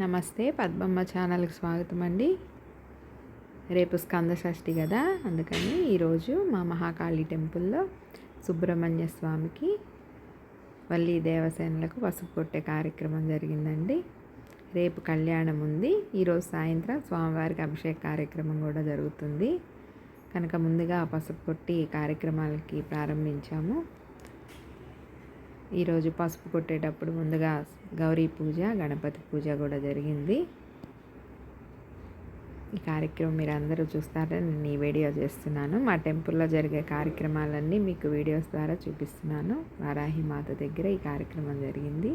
నమస్తే పద్మమ్మ ఛానల్కి స్వాగతం అండి. రేపు స్కంద షష్ఠి కదా అందుకని ఈరోజు మా మహాకాళి టెంపుల్లో సుబ్రహ్మణ్య స్వామికి వల్లి దేవసేనలకు పసుపు కొట్టే కార్యక్రమం జరిగిందండి. రేపు కళ్యాణం ఉంది. ఈరోజు సాయంత్రం స్వామివారికి అభిషేక కార్యక్రమం కూడా జరుగుతుంది. కనుక ముందుగా పసుపు కొట్టి కార్యక్రమాలకి ప్రారంభించాము. ఈరోజు పసుపు కొట్టేటప్పుడు ముందుగా గౌరీ పూజ గణపతి పూజ కూడా జరిగింది. ఈ కార్యక్రమం మీరు అందరూ చూస్తారని నేను ఈ వీడియో చేస్తున్నాను. మా టెంపుల్లో జరిగే కార్యక్రమాలన్నీ మీకు వీడియోస్ ద్వారా చూపిస్తున్నాను. వారాహి మాత దగ్గర ఈ కార్యక్రమం జరిగింది.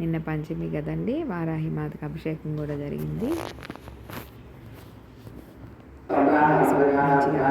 నిన్న పంచమి కదండి వారాహి మాతకు అభిషేకం కూడా జరిగింది. మంచిగా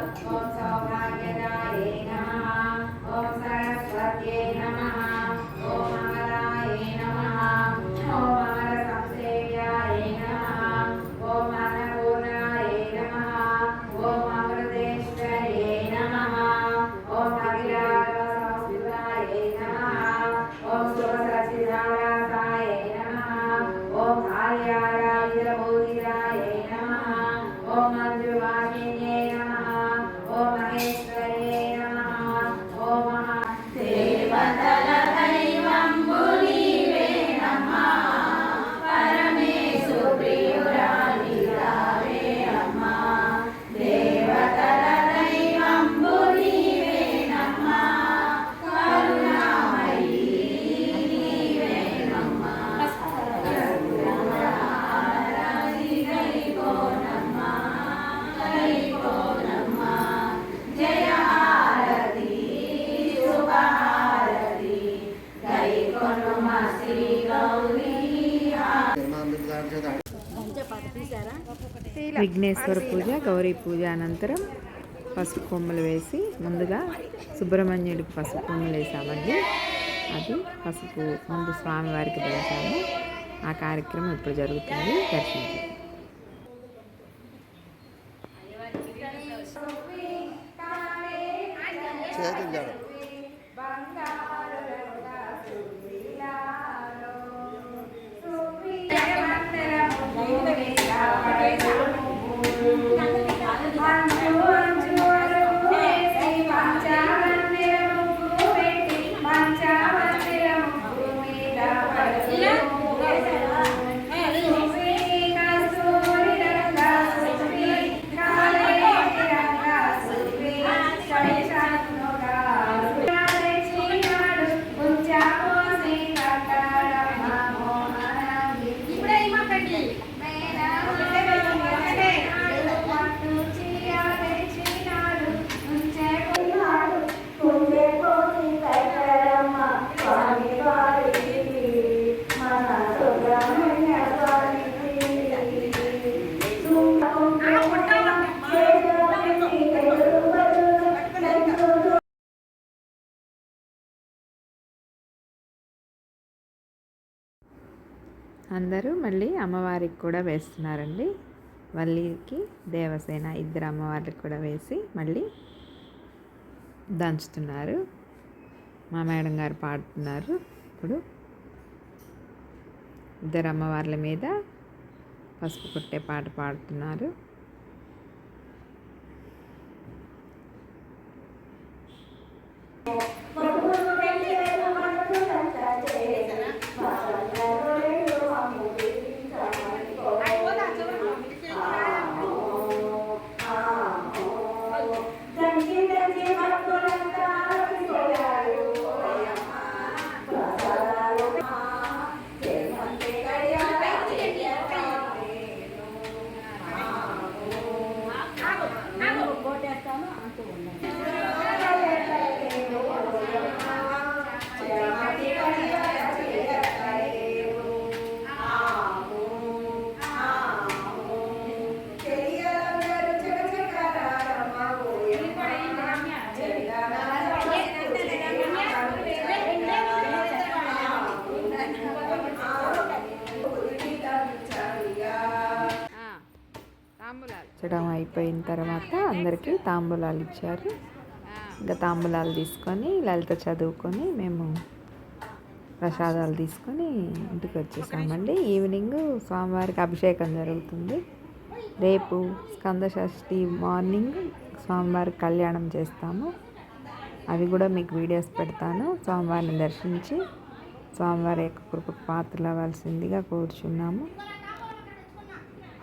ఓం సౌభాగ్యదాయే నమ. ఓం సరస్వతే నమ. ఓం విఘ్నేశ్వర పూజ గౌరీ పూజ అనంతరం పసుపు కొమ్మలు వేసి ముందుగా సుబ్రహ్మణ్యుడికి పసుపు కొమ్మలు వేసామండి. అది పసుపు ముందు స్వామివారికి దంచాము ఆ కార్యక్రమం ఇప్పుడు జరుగుతుంది. దర్శించండి. చేతులు అందరూ మళ్ళీ అమ్మవారికి కూడా వేస్తున్నారండి. వల్లికి దేవసేన ఇద్దరు అమ్మవారికి కూడా వేసి మళ్ళీ దంచుతున్నారు. మా మేడం గారు పాడుతున్నారు. ఇప్పుడు ఇద్దరు అమ్మవార్ల మీద పసుపు కొట్టే పాట పాడుతున్నారు. చడం అయిపోయిన తర్వాత అందరికీ తాంబూలాలు ఇచ్చారు. ఇంకా తాంబూలాలు తీసుకొని లలిత చదువుకొని మేము ప్రసాదాలు తీసుకొని ఇంటికి వచ్చేసామండి. ఈవినింగ్ స్వామివారికి అభిషేకం జరుగుతుంది. రేపు స్కంద షష్ఠి మార్నింగ్ స్వామివారికి కళ్యాణం చేస్తాము. అవి కూడా మీకు వీడియోస్ పెడతాను. స్వామివారిని దర్శించి స్వామివారి యొక్క కృపకు పాత్రలు అవ్వాల్సిందిగా కోరుచున్నాము.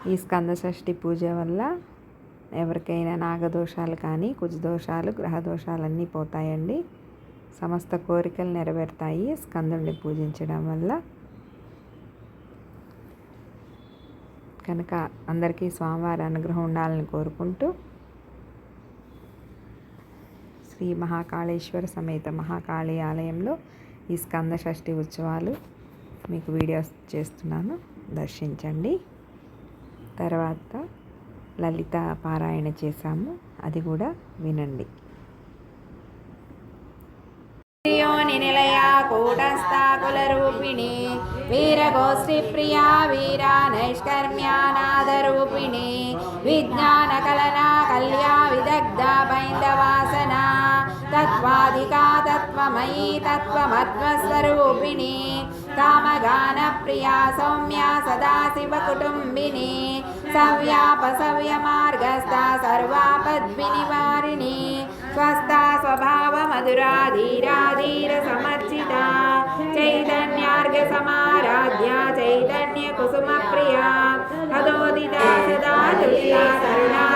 ఈ స్కంద షష్ఠి పూజ వల్ల ఎవరికైనా నాగదోషాలు కానీ కుజదోషాలు గ్రహదోషాలు అన్నీ పోతాయండి. సమస్త కోరికలు నెరవేరుతాయి స్కందుడిని పూజించడం వల్ల. కనుక అందరికీ స్వామివారి అనుగ్రహం ఉండాలని కోరుకుంటూ శ్రీ మహాకాళేశ్వర సమేత మహాకాళి ఆలయంలో ఈ స్కంద షష్ఠి ఉత్సవాలు మీకు వీడియోస్ చేస్తున్నాను. దర్శించండి. తర్వాత లలిత పారాయణ చేశాము. అది కూడా వినండి. రూపిణి కూటస్థాకులరూపిణి వీరగోష్ఠిప్రియా వీరా నైష్కర్మ్యానాదరూపిణి విజ్ఞానకలనా కళ్యా విదగ్ధ బైందవాసన తత్వాదికా తత్వమయీ తత్వమత్వస్వరూపిణి कामगानप्रिया सौम्या सदाशिवकुटुम्बिनी सव्यापसव्यमार्गस्था सर्वापद्विनिवारिणी स्वस्था स्वभावमधुरा धीराधीरसमर्चिता चैतन्यार्घसमाराध्या चैतन्यकुसुमप्रिया तदोदिता सदा तुलिता तरुणा